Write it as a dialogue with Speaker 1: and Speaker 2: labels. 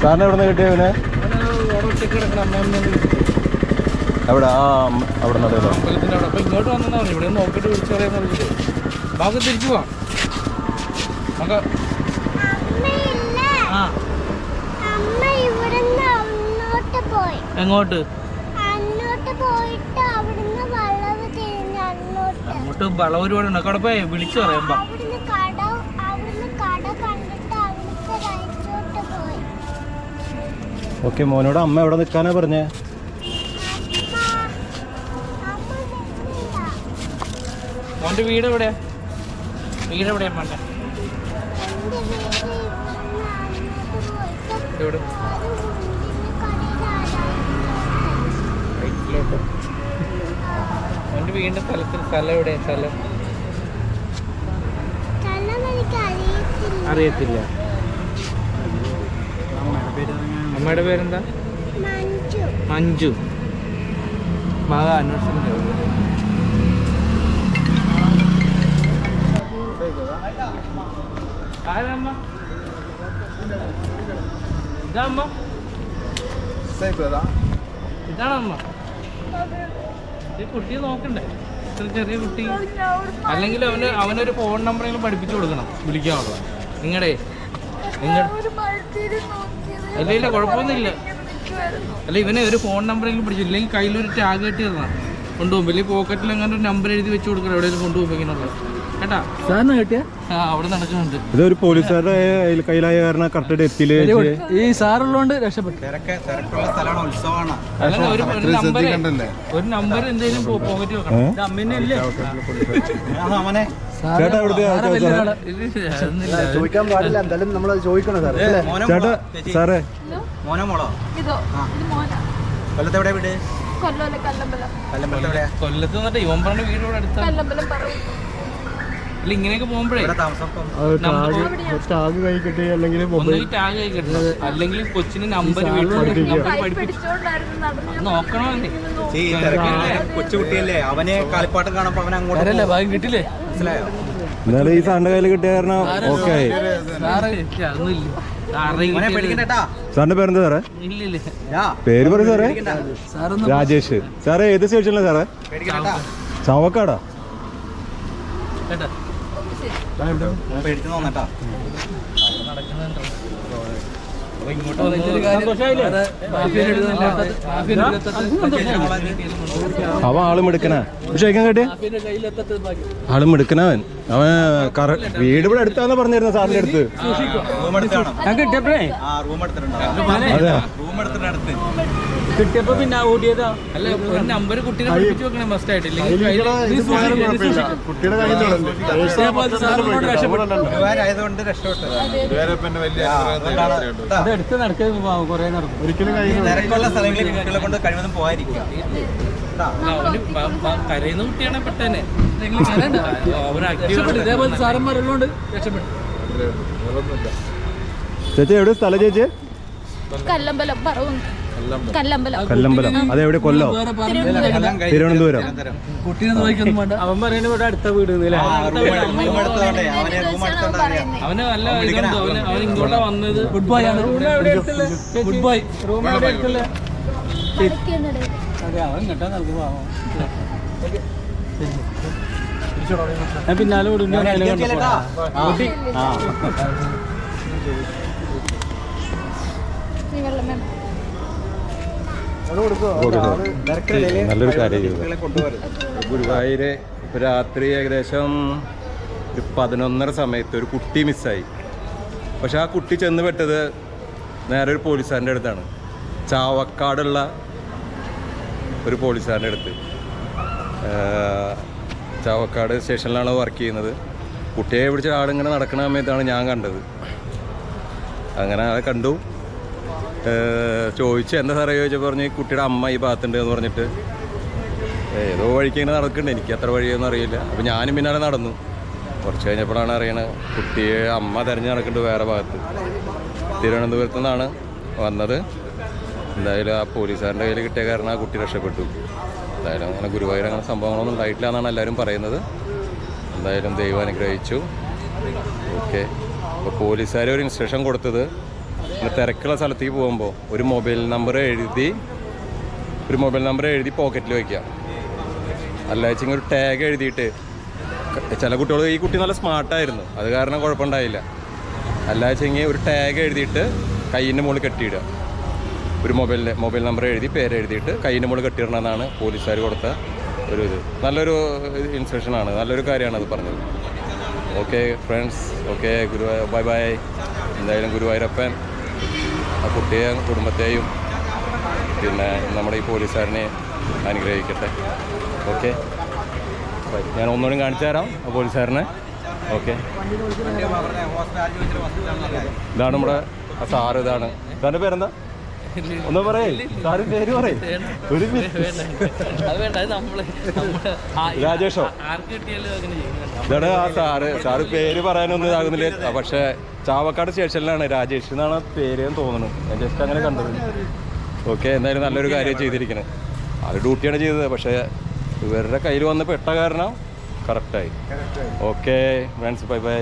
Speaker 1: സാറിന് എവിടെ നിന്ന് കിട്ടിയ ഇവനെ? എവിടെ? ആ അമ്മ- അവിടെ
Speaker 2: നിന്ന് അപ്പൊ ഇങ്ങോട്ട് വന്നാ പറഞ്ഞു ഇവിടെ നോക്കിട്ട് വിളിച്ചു പറയാന്ന് പറഞ്ഞിട്ട് നമുക്ക് തിരിച്ചു പോവാം നമുക്ക്
Speaker 3: അമ്മയില്ല.
Speaker 2: ആ.
Speaker 3: അമ്മ ഇവിടുന്ന് അങ്ങോട്ട് പോയി.
Speaker 2: എങ്ങോട്ട്
Speaker 3: അങ്ങോട്ട് പോയിട്ട് അവിടുന്ന് വളവ് തിരിഞ്ഞ് അങ്ങോട്ട്
Speaker 2: വളവരുപാട് ഉണ്ട് അവിടെ പോയി വിളിച്ചു
Speaker 3: പറയുമ്പോ. കട അവിടുന്ന് കട കണ്ടിട്ട് അവിടുത്തെ റൈറ്റോട്ട് പോയി.
Speaker 1: ഓക്കെ മോനോട് അമ്മ എവിടെ നിൽക്കാനാ പറഞ്ഞേ?
Speaker 3: അമ്മ അമ്മ നിന്നില്ല.
Speaker 2: മോന്റെ വീട് എവിടെയാ? വീട് എവിടെയാ മോന്റെ എവിടെ?
Speaker 3: അത്
Speaker 2: വീണ്ടും സ്ഥലത്തിൽ സ്ഥലത്തിന് സ്ഥലം എവിടെയാ? സ്ഥലം?
Speaker 3: അറിയത്തില്ല.
Speaker 2: അമ്മയുടെ പേരെന്താ?
Speaker 3: മഞ്ജു.
Speaker 2: മഞ്ജു. മക അന്വേഷണം ആരമ്മ? ഇതാണമ്മ? ഈ കുട്ടിയെ നോക്കണ്ടേ? ഇത്ര ചെറിയ കുട്ടി. അല്ലെങ്കിൽ അവന് അവനൊരു ഫോൺ നമ്പറെങ്കിലും പഠിപ്പിച്ചു കൊടുക്കണം വിളിക്കാനുള്ള നിങ്ങളുടെ നിങ്ങൾ അല്ല ഇല്ല കുഴപ്പമൊന്നുമില്ല. അല്ല ഇവനെ ഒരു ഫോൺ നമ്പറെങ്കിലും പഠിച്ചു ഇല്ലെങ്കിൽ കയ്യിലൊരു ടാഗ് കെട്ടി തന്നെ കൊണ്ടുപോകും ഇല്ലെങ്കിൽ പോക്കറ്റിൽ അങ്ങനെ ഒരു നമ്പർ എഴുതി വെച്ച് കൊടുക്കണം എവിടെയെങ്കിലും കൊണ്ടുപോകുമ്പോൾ ഇങ്ങനെയുള്ളത്. കേട്ടാ?
Speaker 4: സാറിന് കിട്ടിയ?
Speaker 2: ആ അവിടെ നടക്കുന്നുണ്ട്.
Speaker 1: ഇതൊരു പോലീസുകാരുടെ കയ്യിലായ കാരണം എത്തിയില്ലേ ചേച്ചി?
Speaker 4: ഈ സാറുള്ളതുകൊണ്ട് രക്ഷപ്പെട്ടു.
Speaker 2: ഒരു ഒരു നമ്പർ ഒരു നമ്പർ എന്തെങ്കിലും പോക്കറ്റ് വെക്കണം.
Speaker 4: അമ്മേനെ ഇല്ലേ?
Speaker 1: ചേട്ടാ എവിടുത്തെ.
Speaker 4: ചോദിക്കാൻ പാടില്ല. എന്തായാലും നമ്മൾ ചോദിക്കണം സാറേ.
Speaker 1: ചേട്ടാ സാറേ.
Speaker 5: മോനോ മോളോ?
Speaker 6: ഇതോ ഇത് മോന.
Speaker 5: കൊല്ലത്ത് എവിടെ വീട്? കൊല്ലം
Speaker 2: കൊല്ലത്ത് നിന്നിട്ട് ഇവൻ പറഞ്ഞ വീട് ഇവിടെ
Speaker 6: പറയും
Speaker 2: അല്ല ഇങ്ങനെയൊക്കെ പോകുമ്പോഴേ
Speaker 4: ടാഗ് കൈ കിട്ടി അല്ലെങ്കിൽ
Speaker 2: ഒന്നുകിൽ ടാഗ് ആയി കിട്ടണം അല്ലെങ്കിൽ കൊച്ചിന് നമ്പർ വീട്ടിൽ നമ്പർ
Speaker 6: കൈ നടന്നു
Speaker 2: നോക്കണമെന്നേ
Speaker 5: കൊച്ചുകുട്ടിയല്ലേ അവനെ കളിപ്പാട്ടം കാണുമ്പോ അവൻ അങ്ങോട്ട്
Speaker 4: അല്ലേ? ഭാഗ്യം കിട്ടില്ലേ?
Speaker 5: മനസ്സിലായോ?
Speaker 1: എന്നാലും ഈ സാറിന്റെ കയ്യിൽ കിട്ടിയ കാരണം ഓക്കെ സാറിന്റെ പേരെന്താ സാറേ?
Speaker 2: ഇല്ല ഇല്ല
Speaker 5: യാ.
Speaker 1: പേര് പറയും സാറേ. രാജേഷ്. സാറേ ഏത് സ്റ്റേഷനിലാണ് സാറേ?
Speaker 5: ചവക്കാടാ
Speaker 1: ചാവക്കാടാ.
Speaker 2: കേട്ടോ. ഇങ്ങോട്ട്
Speaker 4: കാര്യം നിന്ന് മാഫിയയുടെ അടുത്തെത്തത്ത്
Speaker 1: അവൻ ആളും എടുക്കണ. പക്ഷെ കഴിക്കാൻ
Speaker 4: ഭാഗ്യം
Speaker 1: ആളും എടുക്കണവൻ അവൻ. കറ വീട് ഇവിടെ അടുത്താന്ന് പറഞ്ഞിരുന്നു സാറിന്റെ അടുത്ത്.
Speaker 5: റൂം എടുത്താണോ
Speaker 4: ഞാൻ കിട്ടിയപ്പോഴേ?
Speaker 5: ആ റൂം എടുത്തിട്ടുണ്ടോ
Speaker 1: അതെ
Speaker 5: റൂം എടുത്തിട്ടുണ്ട് അടുത്ത്.
Speaker 4: കിട്ടിയപ്പോ പിന്നെ ഓടിയതാ.
Speaker 2: അല്ല ഒരു നമ്പർ കുട്ടിയെ പഠിപ്പിച്ചു വെക്കണം മസ്റ്റ് ആയിട്ട്
Speaker 4: രക്ഷപ്പെട്ടു. അത് എടുത്ത് നടക്കുന്നത് കുറെ നടക്കും. ഒരിക്കലും
Speaker 5: തിരക്കുള്ള സ്ഥലങ്ങളിൽ കുട്ടികളെ കൊണ്ട് കഴിവതും പോകാതിരിക്കുക
Speaker 2: കരയുന്ന കുട്ടിയാണ് പെട്ടെന്നെ.
Speaker 4: സാറന്മാരുള്ളതുകൊണ്ട് രക്ഷപ്പെട്ടു.
Speaker 1: ചേച്ചി എവിടെ സ്ഥലം ചേച്ചി?
Speaker 6: കല്ലമ്പലം പറവും കല്ലമ്പലം.
Speaker 1: കല്ലമ്പലം. അതെവിടെ കൊല്ലോ? തിരുവനന്തപുരം.
Speaker 4: അവൻ പറയുന്നത് ഇവിടെ അടുത്ത വീട്
Speaker 5: അവനെ
Speaker 2: നല്ല അവൻ ഇങ്ങോട്ടാ വന്നത്.
Speaker 4: ഗുഡ് ബോയ് ആണ്. Good boy. റൂം എവിടെ എടുത്തല്ലേ? അതെ അവൻ കേട്ടാ നൽകും ഞാൻ പിന്നാലെ വിടും.
Speaker 5: ആ.
Speaker 6: വെള്ളം വേണം
Speaker 5: തിരക്കിനിടയിൽ
Speaker 1: നല്ലൊരു കാര്യം ചെയ്തു. ഗുരുവായൂര് ഇപ്പൊ രാത്രി ഏകദേശം ഒരു പതിനൊന്നര സമയത്ത് ഒരു കുട്ടി മിസ്സായി. പക്ഷെ ആ കുട്ടി ചെന്ന് പെട്ടത് നേരെ ഒരു പോലീസുകാരന്റെ അടുത്താണ്. ചാവക്കാടുള്ള ഒരു പോലീസുകാരന്റെ അടുത്ത്. ചാവക്കാട് സ്റ്റേഷനിലാണ് വർക്ക് ചെയ്യുന്നത്. കുട്ടിയെ പിടിച്ച ആളിങ്ങനെ നടക്കുന്ന സമയത്താണ് ഞാൻ കണ്ടത്. അങ്ങനെ ആളെ കണ്ടു. ചോദിച്ചു എന്താ സാറേ ചോദിച്ചപ്പോൾ പറഞ്ഞ് കുട്ടിയുടെ അമ്മ ഈ ഭാഗത്തുണ്ട് എന്ന് പറഞ്ഞിട്ട്. ഏതോ വഴിക്ക് ഇങ്ങനെ നടക്കുന്നുണ്ട്. എനിക്ക് അത്ര വഴിയൊന്നും അറിയില്ല. അപ്പം ഞാനും പിന്നാലെ നടന്നു. കുറച്ച് കഴിഞ്ഞപ്പോഴാണ് അറിയണത് കുട്ടിയെ അമ്മ തിരഞ്ഞ് നടക്കുന്നുണ്ട് വേറെ ഭാഗത്ത്. തിരുവനന്തപുരത്തു നിന്നാണ് വന്നത്. എന്തായാലും ആ പോലീസുകാരന്റെ കയ്യിൽ കിട്ടിയ കാരണം ആ കുട്ടി രക്ഷപ്പെട്ടു. എന്തായാലും അങ്ങനെ ഗുരുവായൂർ അങ്ങനെ സംഭവങ്ങളൊന്നും ഉണ്ടായിട്ടില്ല എന്നാണ് എല്ലാവരും പറയുന്നത്. എന്തായാലും ദൈവം അനുഗ്രഹിച്ചു. ഓക്കെ. അപ്പോൾ പോലീസുകാർ ഒരു ഇൻസ്ട്രക്ഷൻ കൊടുത്തത് ഇന്ന് തിരക്കുള്ള സ്ഥലത്തേക്ക് പോകുമ്പോൾ ഒരു മൊബൈൽ നമ്പർ എഴുതി ഒരു മൊബൈൽ നമ്പർ എഴുതി പോക്കറ്റിൽ വയ്ക്കുക അല്ലാച്ചെങ്കിൽ ഒരു ടാഗ് എഴുതിയിട്ട് ചില കുട്ടികൾ ഈ കുട്ടി നല്ല സ്മാർട്ടായിരുന്നു അത് കാരണം കുഴപ്പമുണ്ടായില്ല അല്ലാച്ചെങ്കിൽ ഒരു ടാഗ് എഴുതിയിട്ട് കയ്യിന്റെ മുകളിൽ കെട്ടിയിടുക. ഒരു മൊബൈൽ മൊബൈൽ നമ്പർ എഴുതി പേര് എഴുതിയിട്ട് കയ്യിന്റെ മുകളിൽ കെട്ടിയിടണമെന്നാണ് പോലീസുകാർ കൊടുത്ത ഒരു ഇത്. നല്ലൊരു ഇൻസ്ട്രക്ഷനാണ് നല്ലൊരു കാര്യമാണ് അത് പറഞ്ഞത്. Okay friends okay Guruvayur bye bye. എന്തായാലും ഗുരുവായൂരപ്പൻ ആ കുട്ടിയെയും കുടുംബത്തെയും പിന്നെ നമ്മുടെ ഈ പോലീസുകാരനെ അനുഗ്രഹിക്കട്ടെ. ഓക്കെ? ഞാൻ ഒന്നുകൂടി കാണിച്ചു തരാം ആ പോലീസുകാരനെ. ഓക്കെ? ഇതാണ് നമ്മുടെ സാറ് ഇതാണ്. സാറിന്റെ പേരെന്താ? ഒന്ന് പറയേ. സാറിന് പേര് പറയേ. ഒരു രാജേഷോ? ഇതാണ് ആ സാറ് സാറ് പേര് പറയാനൊന്നും ഇതാകുന്നില്ല. പക്ഷെ ചാവക്കാട് സ്റ്റേഷനിലാണ് രാജേഷ് എന്നാണ് പേര് എന്ന് തോന്നുന്നു. ഞാൻ ജസ്റ്റ് അങ്ങനെ കണ്ടത്. ഓക്കെ എന്തായാലും നല്ലൊരു കാര്യം ചെയ്തിരിക്കുന്നത് അത് ഡ്യൂട്ടിയാണ് ചെയ്തത്. പക്ഷെ ഇവരുടെ കയ്യിൽ വന്ന് പെട്ട കാരണം കറക്റ്റായി ഓക്കെ ഫ്രണ്ട്സ് ബൈ ബൈ